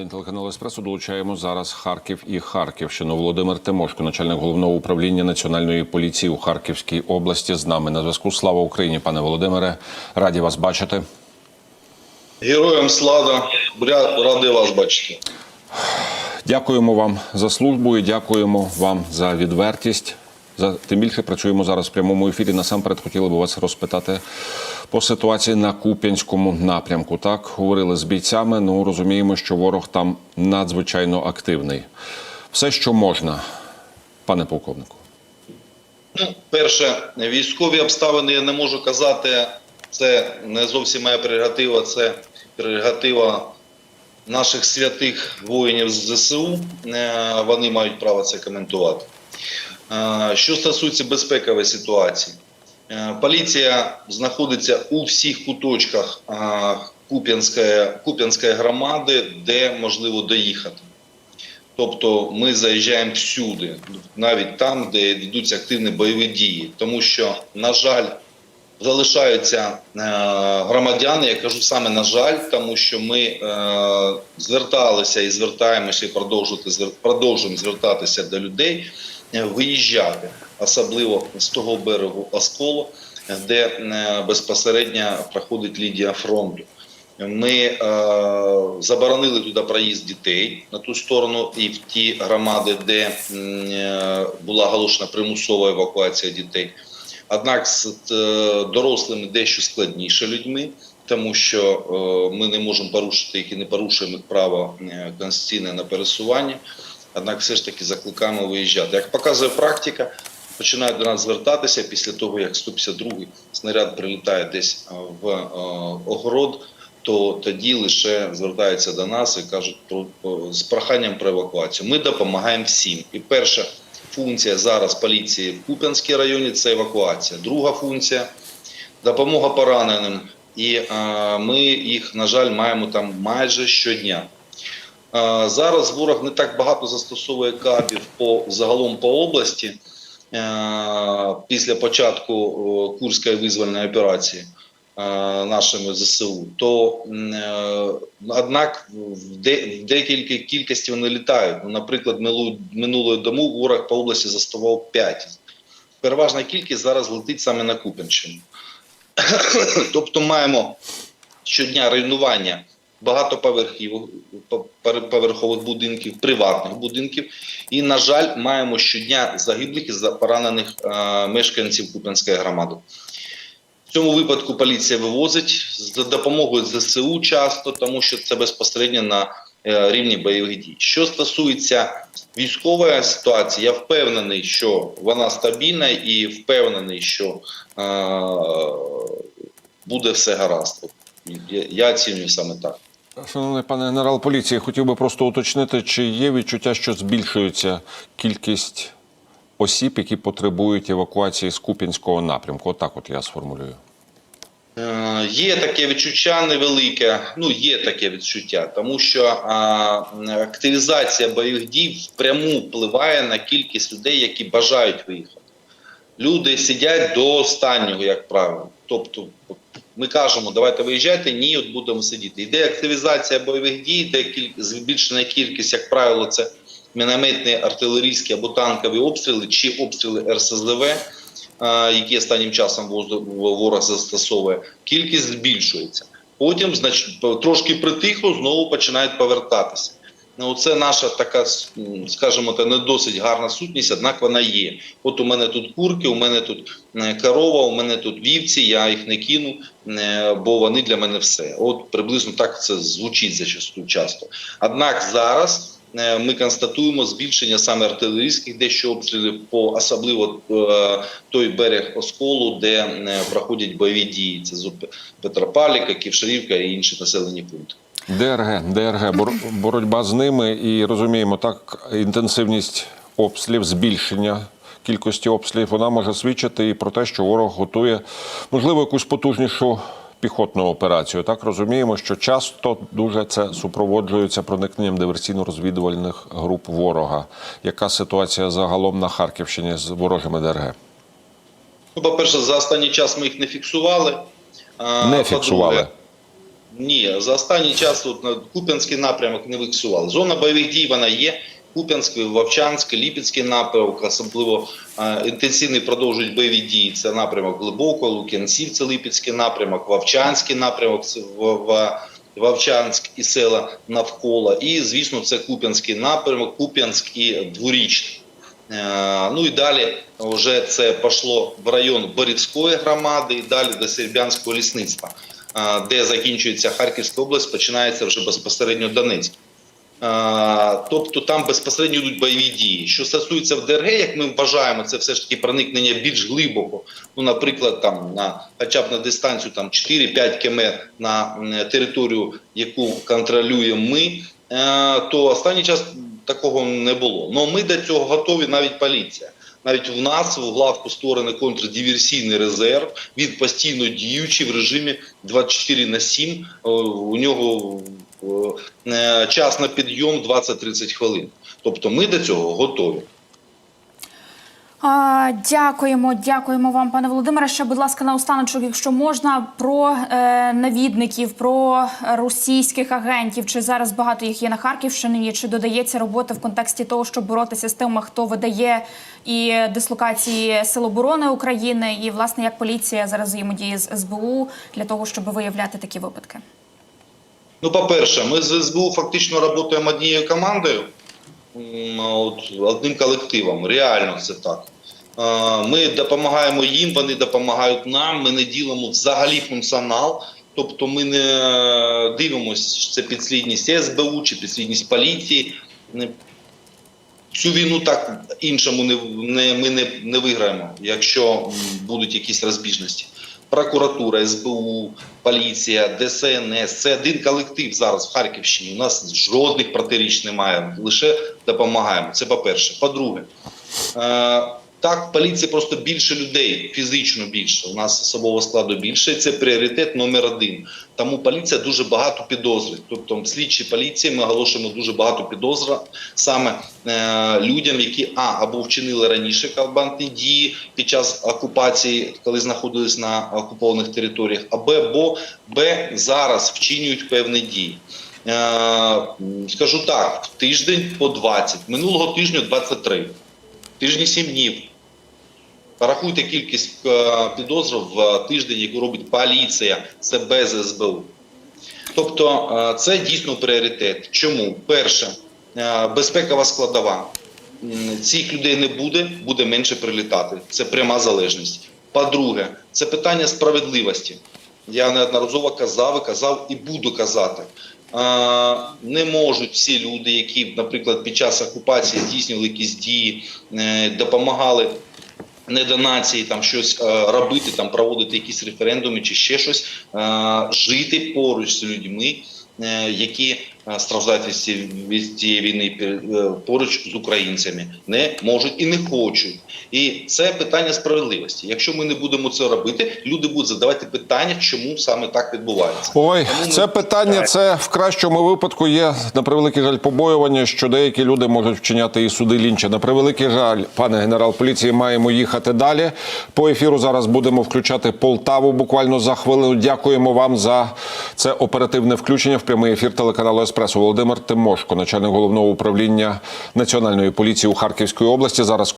1 телеканал Еспресо. Долучаємо зараз Харків і Харківщину. Володимир Тимошко, начальник головного управління національної поліції у Харківській області, з нами на зв'язку. Слава Україні, пане Володимире. Раді вас бачити. Героям слава, радий вас бачити. Дякуємо вам за службу і дякуємо вам за відвертість. За тим більше працюємо зараз в прямому ефірі. Насамперед хотіли би вас розпитати по ситуації на Куп'янському напрямку. Так говорили з бійцями. Ну розуміємо, що ворог там надзвичайно активний. Все, що можна, пане полковнику. Ну, перше, військові обставини я не можу казати. Це не зовсім моя прерогатива, це прерогатива наших святих воїнів з ЗСУ. Е, Вони мають право це коментувати. Е, Що стосується безпекової ситуації, поліція знаходиться у всіх куточках е, Куп'янської, Куп'янської громади, де можливо доїхати. Тобто ми заїжджаємо всюди, навіть там, де ведуться активні бойові дії, тому що, на жаль, залишаються е, громадяни. Я кажу саме на жаль, тому що ми е, зверталися і звертаємося, і продовжуємо звертатися до людей, е, виїжджати, особливо з того берегу Осколу, де е, безпосередньо проходить лінія фронту. Ми е, заборонили туди проїзд дітей на ту сторону і в ті громади, де е, була оголошена примусова евакуація дітей. Однак з е, дорослими дещо складніше людьми, тому що е, ми не можемо порушити їх і не порушуємо їх право е, конституційне на пересування. Однак все ж таки закликаємо виїжджати. Як показує практика, починають до нас звертатися після того, як 152-й снаряд прилітає десь в огород, то тоді лише звертаються до нас і кажуть про, про- з проханням про евакуацію. Ми допомагаємо всім. І перша функція зараз поліції в Куп'янській районі це евакуація. Друга функція допомога пораненим. І е, ми їх, на жаль, маємо там майже щодня. Зараз ворог не так багато застосовує кабів по загалом по області е, після початку Курської визвольної операції е, нашими ЗСУ, то е, однак в, декілька кількості вони літають. Ну, наприклад, минулої, дому ворог по області заставав 5. Переважна кількість зараз летить саме на Куп'янщину. тобто маємо щодня руйнування багатоповерхів, поверхових будинків, приватних будинків. І, на жаль, маємо щодня загиблих і поранених е, мешканців Куп'янської громади. В цьому випадку поліція вивозить за допомогою ЗСУ часто, тому що це безпосередньо на е, рівні бойових дій. Що стосується військової ситуації, я впевнений, що вона стабільна і впевнений, що е, буде все гаразд. Я оцінюю саме так. Шановний пане генерал поліції, хотів би просто уточнити, чи є відчуття, що збільшується кількість осіб, які потребують евакуації з Куп'янського напрямку. Отак, от я сформулюю. Е, Є таке відчуття невелике, ну є таке відчуття, тому що а, активізація бойових дій впряму впливає на кількість людей, які бажають виїхати. Люди сидять до останнього, як правило. Тобто, ми кажемо, давайте виїжджайте, ні, от будемо сидіти. Йде активізація бойових дій, йде кіль... збільшена кількість, як правило, це мінометні артилерійські або танкові обстріли чи обстріли РСЗВ е, які останнім часом ворог застосовує, кількість збільшується. Потім, значить, трошки притихло, знову починають повертатися. Ну, це наша така, скажімо, та не досить гарна сутність, однак вона є. От у мене тут курки, у мене тут е, корова, у мене тут вівці, я їх не кину, е, бо вони для мене все. От приблизно так це звучить зачасту часто. Однак зараз е, ми констатуємо збільшення саме артилерійських дещо обстрілів по особливо той берег Осколу, де проходять бойові дії. Це Петропавлівка, Ківшарівка і інші населені пункти. ДРГ, ДРГ, бор- боротьба з ними і розуміємо, так інтенсивність обстрілів, збільшення кількості обстрілів, вона може свідчити і про те, що ворог готує, можливо, якусь потужнішу піхотну операцію. Так розуміємо, що часто дуже це супроводжується проникненням диверсійно-розвідувальних груп ворога. Яка ситуація загалом на Харківщині з ворожими ДРГ? Ну, по-перше, за останній час ми їх не фіксували. Не фіксували. Ні, за останній час тут на Куп'янський напрямок не фіксували. Зона бойових дій вона є. Куп'янський, Вовчанський, Ліпецький напрямок, особливо е, інтенсивний продовжують бойові дії. Це напрямок Глибоко, Лук'янців, це Липецький напрямок, Вовчанський напрямок, це в, в, Вовчанськ і села навколо. І, звісно, це Куп'янський напрямок, Куп'янськ і Дворічний. Е, Ну і далі вже це пішло в район Борівської громади і далі до Сербянського лісництва, де закінчується Харківська область, починається вже безпосередньо Донецьк. Тобто там безпосередньо йдуть бойові дії. Що стосується в ДРГ, як ми вважаємо, це все ж таки проникнення більш глибоко. Ну, наприклад, там на хоча б на дистанцію там 4-5 км на територію, яку контролюємо ми, е, то останній час такого не було. Но ми до цього готові, навіть поліція. Навіть в нас в главку створений контрдиверсійний резерв. Він постійно діючий в режимі 24 на 7. Е, У нього е, час на підйом 20-30 хвилин. Тобто ми до цього готові. Дякуємо, дякуємо вам, пане Володимире. Ще, будь ласка, наостаночок, якщо можна, про е, навідників, про російських агентів. Чи зараз багато їх є на Харківщині? Чи додається робота в контексті того, щоб боротися з тими, хто видає і дислокації Сил оборони України, і власне як поліція зараз взаємодіє з СБУ для того, щоб виявляти такі випадки? Ну, по-перше, ми з СБУ фактично працюємо однією командою, от, одним колективом. Реально це так. Е, Ми допомагаємо їм, вони допомагають нам. Ми не ділимо взагалі функціонал. Тобто ми не дивимося, чи це підслідність СБУ чи підслідність поліції. Цю війну так іншому не, не, ми не, не виграємо, якщо будуть якісь розбіжності. Прокуратура, СБУ, поліція, ДСНС це один колектив зараз в Харківщині. У нас жодних протиріч немає, лише допомагаємо. Це по-перше. По-друге, е, так, в поліції просто більше людей, фізично більше. У нас особового складу більше. Це пріоритет номер один. Тому поліція дуже багато підозрює. Тобто, слідчі поліції ми оголошуємо дуже багато підозр саме е, людям, які а або вчинили раніше калбантні дії під час окупації, коли знаходились на окупованих територіях, або б зараз вчинюють певні дії. Е, скажу так: в тиждень по 20, минулого тижня 23 тижні 7 днів. Порахуйте кількість е, підозр в тиждень, яку робить поліція, це без СБУ. Тобто е, це дійсно пріоритет. Чому? Перше, е, безпекова складова. Цих людей не буде, буде менше прилітати. Це пряма залежність. По-друге, це питання справедливості. Я неодноразово казав і казав і буду казати. Не можуть всі люди, які, наприклад, під час окупації здійснювали якісь дії, допомагали не до нації там щось е, робити, там проводити якісь референдуми чи ще щось, е, жити поруч з людьми, е, які е, страждають від цієї, війни е, поруч з українцями, не можуть і не хочуть. І це питання справедливості. Якщо ми не будемо це робити, люди будуть задавати питання, чому саме так відбувається. Ой, Тому ми- це питання. Це в кращому випадку є на превеликий жаль побоювання, що деякі люди можуть вчиняти і суди лінча. На превеликий жаль, пане генерал поліції, маємо їхати далі. По ефіру зараз будемо включати Полтаву буквально за хвилину. Дякуємо вам за це оперативне включення в прямий ефір телеканалу Еспресо. Володимир Тимошко, начальник головного управління національної поліції у Харківській області. Зараз